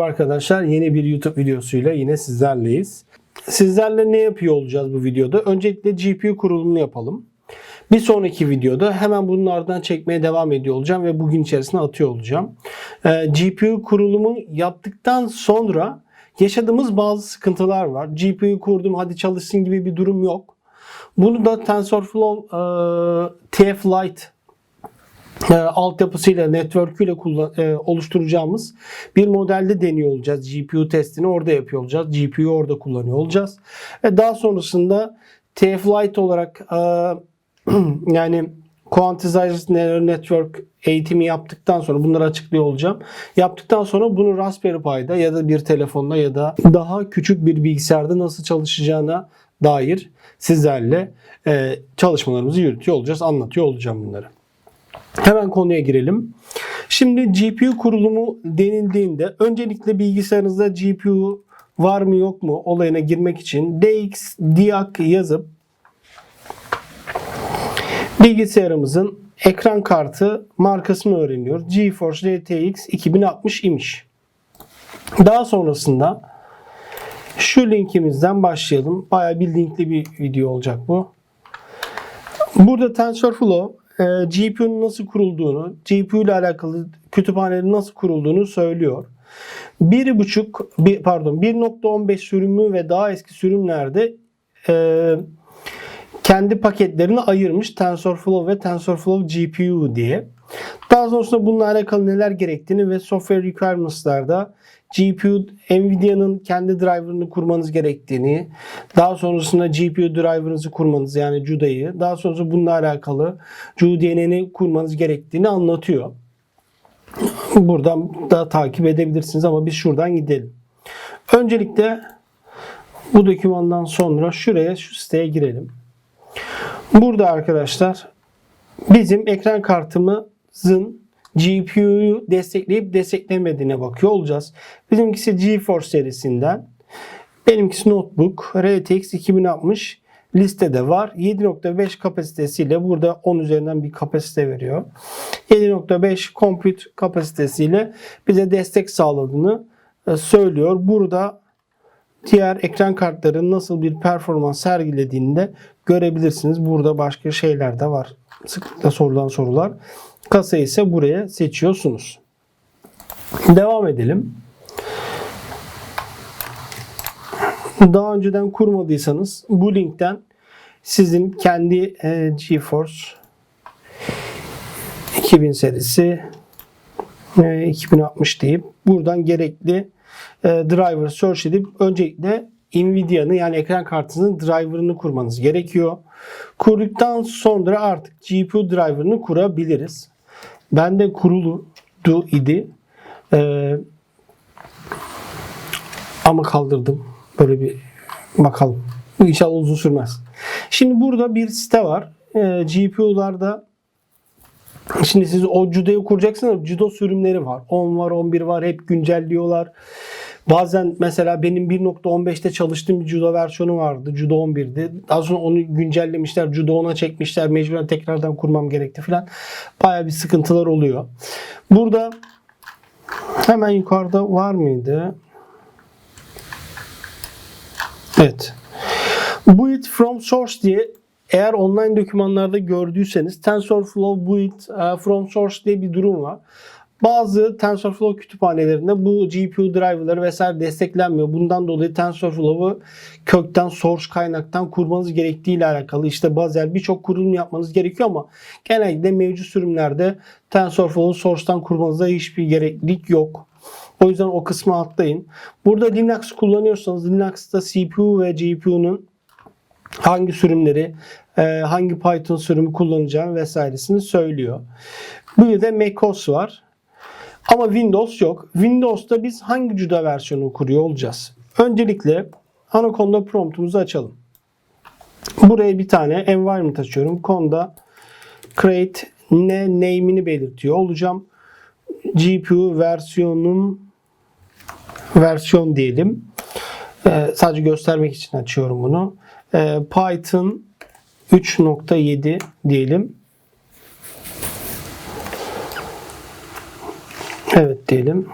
Merhaba arkadaşlar. Yeni bir YouTube videosuyla yine sizlerleyiz. Sizlerle ne yapıyor olacağız bu videoda? Öncelikle GPU kurulumunu yapalım. Bir sonraki videoda hemen bunun ardından çekmeye devam ediyor olacağım ve bugün içerisine atıyor olacağım. Ee, GPU kurulumu yaptıktan sonra yaşadığımız bazı sıkıntılar var. GPU kurdum hadi çalışsın gibi bir durum yok. Bunu da TensorFlow e, TF Lite e, altyapısıyla, network'üyle e, oluşturacağımız bir modelde deniyor olacağız. GPU testini orada yapıyor olacağız. GPU'yu orada kullanıyor olacağız. Ve daha sonrasında TF Lite olarak e, yani Quantized Neural Network eğitimi yaptıktan sonra bunları açıklıyor olacağım. Yaptıktan sonra bunu Raspberry Pi'da ya da bir telefonda ya da daha küçük bir bilgisayarda nasıl çalışacağına dair sizlerle e, çalışmalarımızı yürütüyor olacağız. Anlatıyor olacağım bunları. Hemen konuya girelim. Şimdi GPU kurulumu denildiğinde öncelikle bilgisayarınızda GPU var mı yok mu olayına girmek için DX diak yazıp bilgisayarımızın ekran kartı markasını öğreniyor. GeForce RTX 2060 imiş. Daha sonrasında şu linkimizden başlayalım. Bayağı bir linkli bir video olacak bu. Burada TensorFlow e, GPU'nun nasıl kurulduğunu, GPU ile alakalı kütüphanenin nasıl kurulduğunu söylüyor. 1.5 bir, pardon 1.15 sürümü ve daha eski sürümlerde e, kendi paketlerini ayırmış TensorFlow ve TensorFlow GPU diye. Daha sonrasında bununla alakalı neler gerektiğini ve software requirements'larda GPU, Nvidia'nın kendi driver'ını kurmanız gerektiğini, daha sonrasında GPU driver'ınızı kurmanız yani CUDA'yı, daha sonrasında bununla alakalı CUDNN'i kurmanız gerektiğini anlatıyor. Buradan da takip edebilirsiniz ama biz şuradan gidelim. Öncelikle bu dokümandan sonra şuraya şu siteye girelim. Burada arkadaşlar bizim ekran kartımızın GPU'yu destekleyip desteklemediğine bakıyor olacağız. Bizimkisi GeForce serisinden. Benimkisi notebook RTX 2060 listede var. 7.5 kapasitesiyle burada 10 üzerinden bir kapasite veriyor. 7.5 compute kapasitesiyle bize destek sağladığını e, söylüyor. Burada diğer ekran kartların nasıl bir performans sergilediğini de görebilirsiniz. Burada başka şeyler de var. Sıklıkla sorulan sorular. Kasa ise buraya seçiyorsunuz. Devam edelim. Daha önceden kurmadıysanız bu linkten sizin kendi e, GeForce 2000 serisi e, 2060 deyip buradan gerekli e, driver search edip öncelikle Nvidia'nın yani ekran kartınızın driver'ını kurmanız gerekiyor. Kurduktan sonra artık GPU driver'ını kurabiliriz. Bende kuruludu idi. Ee, ama kaldırdım. Böyle bir bakalım. İnşallah uzun sürmez. Şimdi burada bir site var. Ee, GPU'larda Şimdi siz o CUDA'yı kuracaksınız. CUDA sürümleri var. 10 var, 11 var. Hep güncelliyorlar. Bazen mesela benim 1.15'te çalıştığım bir CUDA versiyonu vardı. CUDA 11'di. Daha sonra onu güncellemişler. CUDA 10'a çekmişler. Mecburen tekrardan kurmam gerekti falan. Baya bir sıkıntılar oluyor. Burada hemen yukarıda var mıydı? Evet. Build from source diye eğer online dokümanlarda gördüyseniz TensorFlow Build e, from source diye bir durum var. Bazı TensorFlow kütüphanelerinde bu GPU driver'ları vesaire desteklenmiyor. Bundan dolayı TensorFlow'u kökten source kaynaktan kurmanız gerektiği ile alakalı işte bazel birçok kurulum yapmanız gerekiyor ama genellikle mevcut sürümlerde TensorFlow'u source'tan kurmanıza hiçbir gereklilik yok. O yüzden o kısmı atlayın. Burada Linux kullanıyorsanız Linux'ta CPU ve GPU'nun hangi sürümleri, e, hangi Python sürümü kullanacağını vesairesini söylüyor. Bir de macOS var. Ama Windows yok. Windows'ta biz hangi CUDA versiyonu kuruyor olacağız? Öncelikle Anaconda promptumuzu açalım. Buraya bir tane environment açıyorum. Conda create ne name'ini belirtiyor olacağım. GPU versiyonum versiyon diyelim. Ee, sadece göstermek için açıyorum bunu. Ee, Python 3.7 diyelim. Evet diyelim.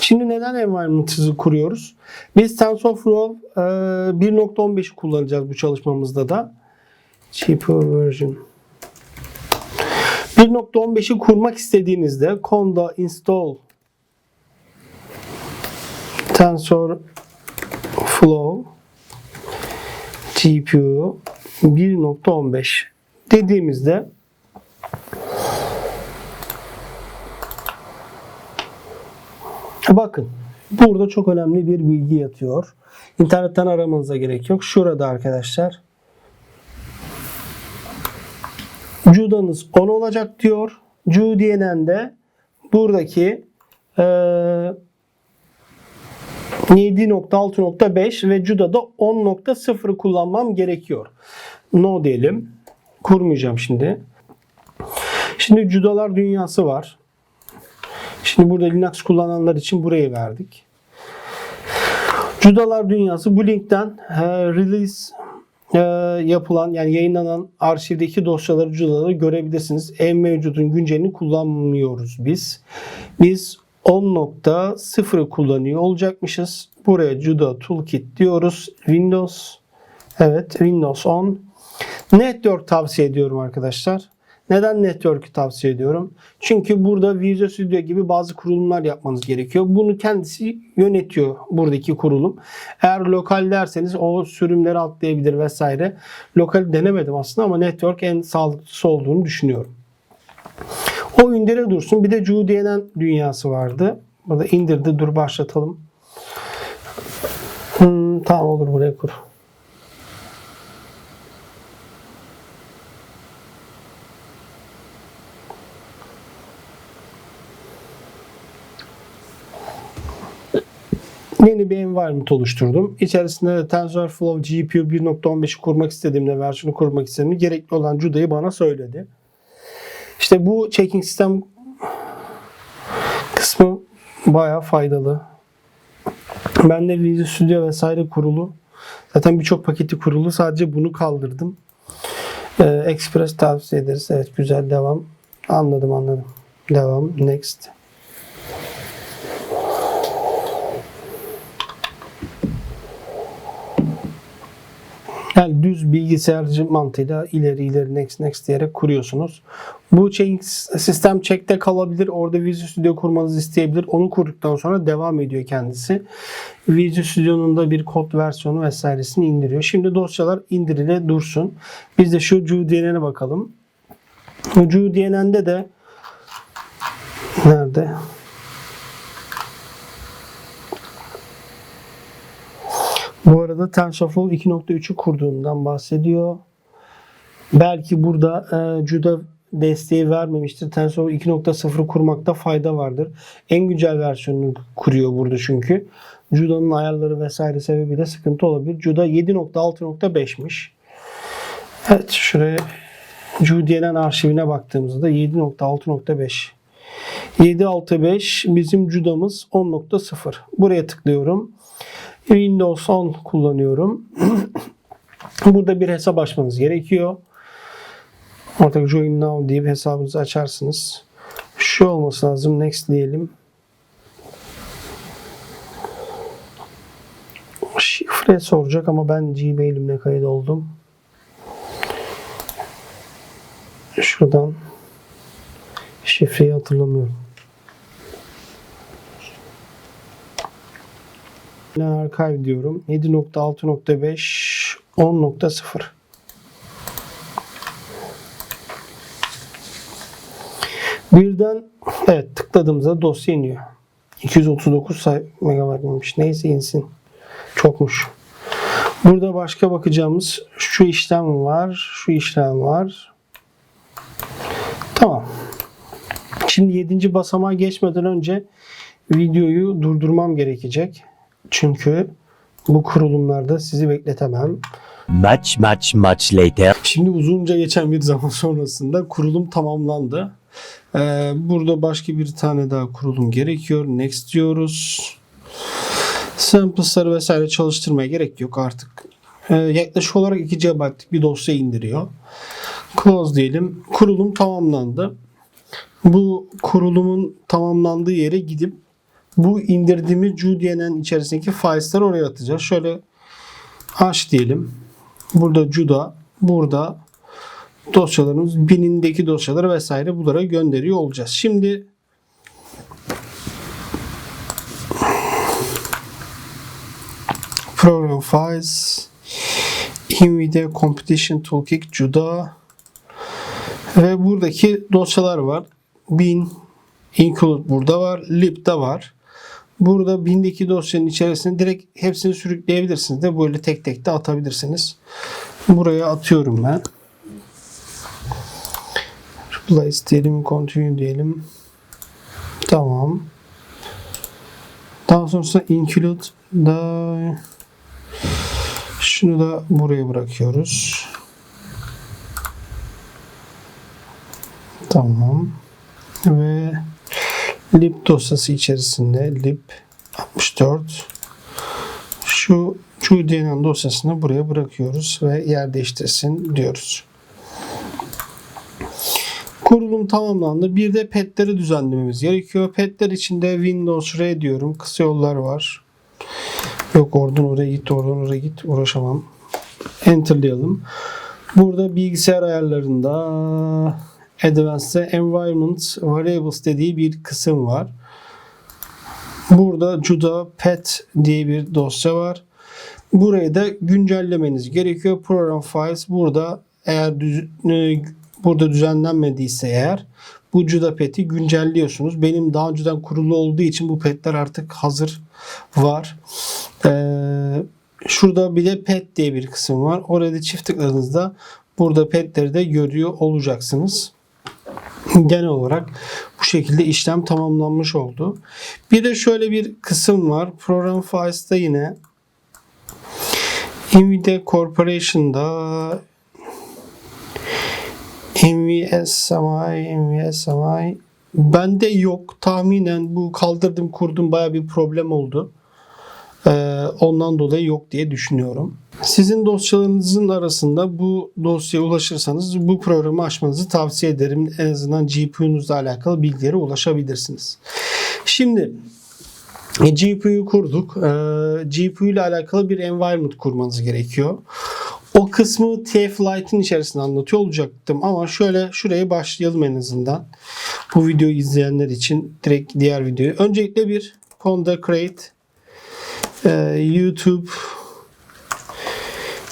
Şimdi neden environment'ı kuruyoruz? Biz TensorFlow e, 1.15'i kullanacağız bu çalışmamızda da. Cheaper version. 1.15'i kurmak istediğinizde conda install TensorFlow GPU 1.15 dediğimizde bakın burada çok önemli bir bilgi yatıyor. İnternetten aramanıza gerek yok. Şurada arkadaşlar Cuda'nız 10 olacak diyor. Cu diyenen de buradaki e, 7.6.5 ve Cuda'da 10.0'ı kullanmam gerekiyor. No diyelim. Kurmayacağım şimdi. Şimdi Cuda'lar dünyası var. Şimdi burada Linux kullananlar için burayı verdik. Cudalar Dünyası bu linkten e, release e, yapılan yani yayınlanan arşivdeki dosyaları Cuda'ları görebilirsiniz. En mevcudun güncelini kullanmıyoruz biz. Biz 10.0'ı kullanıyor olacakmışız. Buraya Juda Toolkit diyoruz. Windows Evet Windows 10. Network tavsiye ediyorum arkadaşlar. Neden Network'ü tavsiye ediyorum? Çünkü burada Visual Studio gibi bazı kurulumlar yapmanız gerekiyor. Bunu kendisi yönetiyor buradaki kurulum. Eğer lokal derseniz o sürümleri atlayabilir vesaire. Lokal denemedim aslında ama Network en sağlıklısı olduğunu düşünüyorum. O indire dursun. Bir de Jude'nin dünyası vardı. Burada indirdi. Dur başlatalım. Hmm, tamam olur buraya kur. Yeni bir environment oluşturdum. İçerisinde de TensorFlow GPU 1.15'i kurmak istediğimde, versiyonu kurmak istediğimde gerekli olan Juda'yı bana söyledi. İşte bu checking sistem kısmı bayağı faydalı. Ben de Visual Studio vesaire kurulu. Zaten birçok paketi kurulu. Sadece bunu kaldırdım. Ee, Express tavsiye ederiz. Evet güzel devam. Anladım anladım. Devam. Next. Yani düz bilgisayarcı mantığıyla ileri ileri next next diyerek kuruyorsunuz. Bu check, sistem check'te kalabilir. Orada Visual Studio kurmanızı isteyebilir. Onu kurduktan sonra devam ediyor kendisi. Visual Studio'nun da bir kod versiyonu vesairesini indiriyor. Şimdi dosyalar indirile dursun. Biz de şu Jude'ye bakalım. Jude'de de nerede? Bu arada TensorFlow 2.3'ü kurduğundan bahsediyor. Belki burada e, Juda desteği vermemiştir. TensorFlow 2.0'ı kurmakta fayda vardır. En güncel versiyonunu kuruyor burada çünkü. Juda'nın ayarları vesaire sebebiyle sıkıntı olabilir. Juda 7.6.5'miş. Evet şuraya Jude'nin arşivine baktığımızda 7.6.5. 7.6.5 bizim Juda'mız 10.0. Buraya tıklıyorum. Windows 10 kullanıyorum. Burada bir hesap açmanız gerekiyor. Artık Join Now deyip hesabınızı açarsınız. Şu olması lazım. Next diyelim. Şifre soracak ama ben Gmail'imle kaydoldum. Şuradan şifreyi hatırlamıyorum. Archive diyorum. 7.6.5 10.0 Birden evet tıkladığımızda dosya iniyor. 239 megabaytmış. Neyse insin. Çokmuş. Burada başka bakacağımız şu işlem var. Şu işlem var. Tamam. Şimdi 7. basamağa geçmeden önce videoyu durdurmam gerekecek. Çünkü bu kurulumlarda sizi bekletemem. Much, much, much later. Şimdi uzunca geçen bir zaman sonrasında kurulum tamamlandı. Ee, burada başka bir tane daha kurulum gerekiyor. Next diyoruz. Samples'ları vesaire çalıştırmaya gerek yok artık. Ee, yaklaşık olarak 2 GB'lık bir dosya indiriyor. Close diyelim. Kurulum tamamlandı. Bu kurulumun tamamlandığı yere gidip bu indirdiğimiz JUDN'in içerisindeki files'ları oraya atacağız. Şöyle aç diyelim. Burada Juda, burada dosyalarımız binindeki dosyaları vesaire bunlara gönderiyor olacağız. Şimdi program files nvidia competition toolkit juda ve buradaki dosyalar var. bin include burada var. lib'de var. Burada bindeki dosyanın içerisine direkt hepsini sürükleyebilirsiniz de böyle tek tek de atabilirsiniz. Buraya atıyorum ben. Replace diyelim, continue diyelim. Tamam. Daha sonrasında include da şunu da buraya bırakıyoruz. Tamam. Ve lib dosyası içerisinde lib 64 şu QDNN dosyasını buraya bırakıyoruz ve yer değiştirsin diyoruz. Kurulum tamamlandı. Bir de petleri düzenlememiz gerekiyor. Petler içinde Windows R diyorum. Kısa yollar var. Yok oradan oraya git, oradan oraya git. Uğraşamam. Enter'layalım. Burada bilgisayar ayarlarında Advanced'de Environment Variables dediği bir kısım var. Burada Juda Pet diye bir dosya var. Burayı da güncellemeniz gerekiyor. Program Files burada eğer düz, e, burada düzenlenmediyse eğer bu Juda Pet'i güncelliyorsunuz. Benim daha önceden kurulu olduğu için bu petler artık hazır var. Ee, şurada bir de pet diye bir kısım var. Oraya da çift tıkladığınızda burada petleri de görüyor olacaksınız. Genel olarak bu şekilde işlem tamamlanmış oldu. Bir de şöyle bir kısım var. Program Files'ta yine Nvidia Corporation'da NVSMI, NVSMI bende yok. Tahminen bu kaldırdım kurdum baya bir problem oldu. Ee, ondan dolayı yok diye düşünüyorum. Sizin dosyalarınızın arasında bu dosyaya ulaşırsanız bu programı açmanızı tavsiye ederim. En azından GPU'nuzla alakalı bilgilere ulaşabilirsiniz. Şimdi e, GPU'yu kurduk. E, GPU ile alakalı bir environment kurmanız gerekiyor. O kısmı TF Lite'in içerisinde anlatıyor olacaktım ama şöyle şuraya başlayalım en azından. Bu videoyu izleyenler için direkt diğer videoyu. Öncelikle bir Conda Create YouTube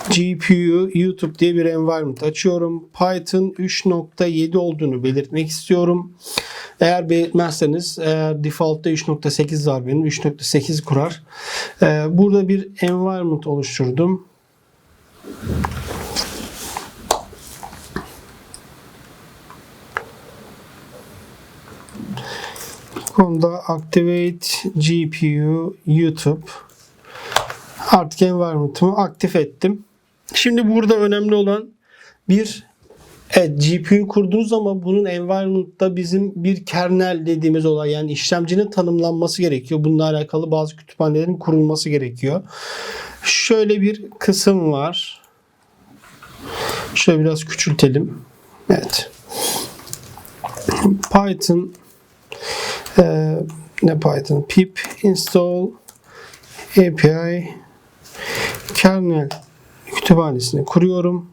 GPU YouTube diye bir environment açıyorum. Python 3.7 olduğunu belirtmek istiyorum. Eğer belirtmezseniz eğer default'ta 3.8 var benim 3.8 kurar. Ee, burada bir environment oluşturdum. Konuda Activate GPU YouTube artık environment'ımı aktif ettim. Şimdi burada önemli olan bir Evet GPU kurdunuz ama bunun environment'ta bizim bir kernel dediğimiz olay yani işlemcinin tanımlanması gerekiyor. Bununla alakalı bazı kütüphanelerin kurulması gerekiyor. Şöyle bir kısım var. Şöyle biraz küçültelim. Evet. Python e, ne Python? pip install API kernel kütüphanesini kuruyorum.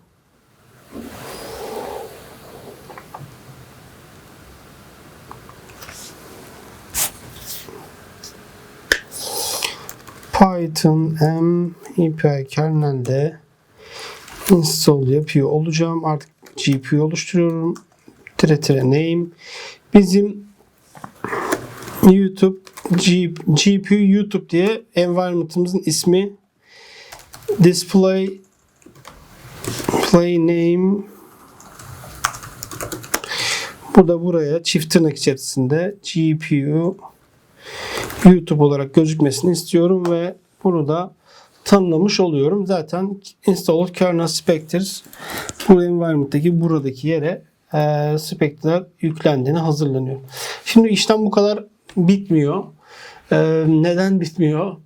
Python M API kernelde install yapıyor olacağım. Artık GPU oluşturuyorum. Tire tire name. Bizim YouTube G, GPU YouTube diye environment'ımızın ismi display play name burada buraya çift tırnak içerisinde GPU YouTube olarak gözükmesini istiyorum ve bunu da tanımlamış oluyorum. Zaten install of kernel specters bu environment'taki buradaki yere e, spectre'ler yüklendiğini hazırlanıyor. Şimdi işlem bu kadar bitmiyor. E, neden bitmiyor?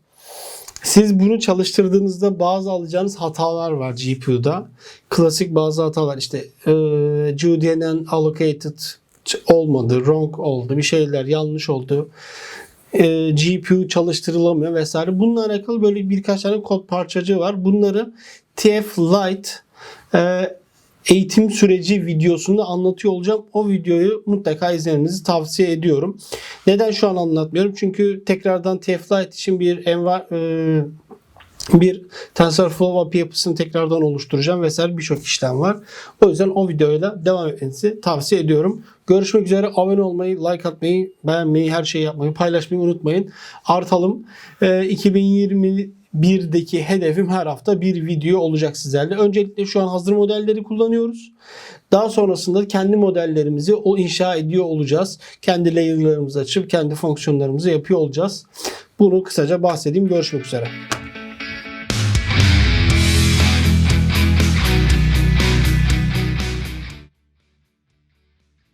Siz bunu çalıştırdığınızda bazı alacağınız hatalar var GPU'da. Klasik bazı hatalar işte e, allocated olmadı, wrong oldu, bir şeyler yanlış oldu. e, GPU çalıştırılamıyor vesaire. Bununla alakalı böyle birkaç tane kod parçacığı var. Bunları TF Lite e, eğitim süreci videosunda anlatıyor olacağım. O videoyu mutlaka izlemenizi tavsiye ediyorum. Neden şu an anlatmıyorum? Çünkü tekrardan Teflight için bir envar e, bir TensorFlow API yapısını tekrardan oluşturacağım vesaire birçok işlem var. O yüzden o videoyla devam etmenizi tavsiye ediyorum. Görüşmek üzere. Abone olmayı, like atmayı, beğenmeyi, her şeyi yapmayı, paylaşmayı unutmayın. Artalım. E, 2020 1'deki hedefim her hafta bir video olacak sizlerle. Öncelikle şu an hazır modelleri kullanıyoruz. Daha sonrasında kendi modellerimizi o inşa ediyor olacağız. Kendi layer'larımızı açıp kendi fonksiyonlarımızı yapıyor olacağız. Bunu kısaca bahsedeyim. Görüşmek üzere.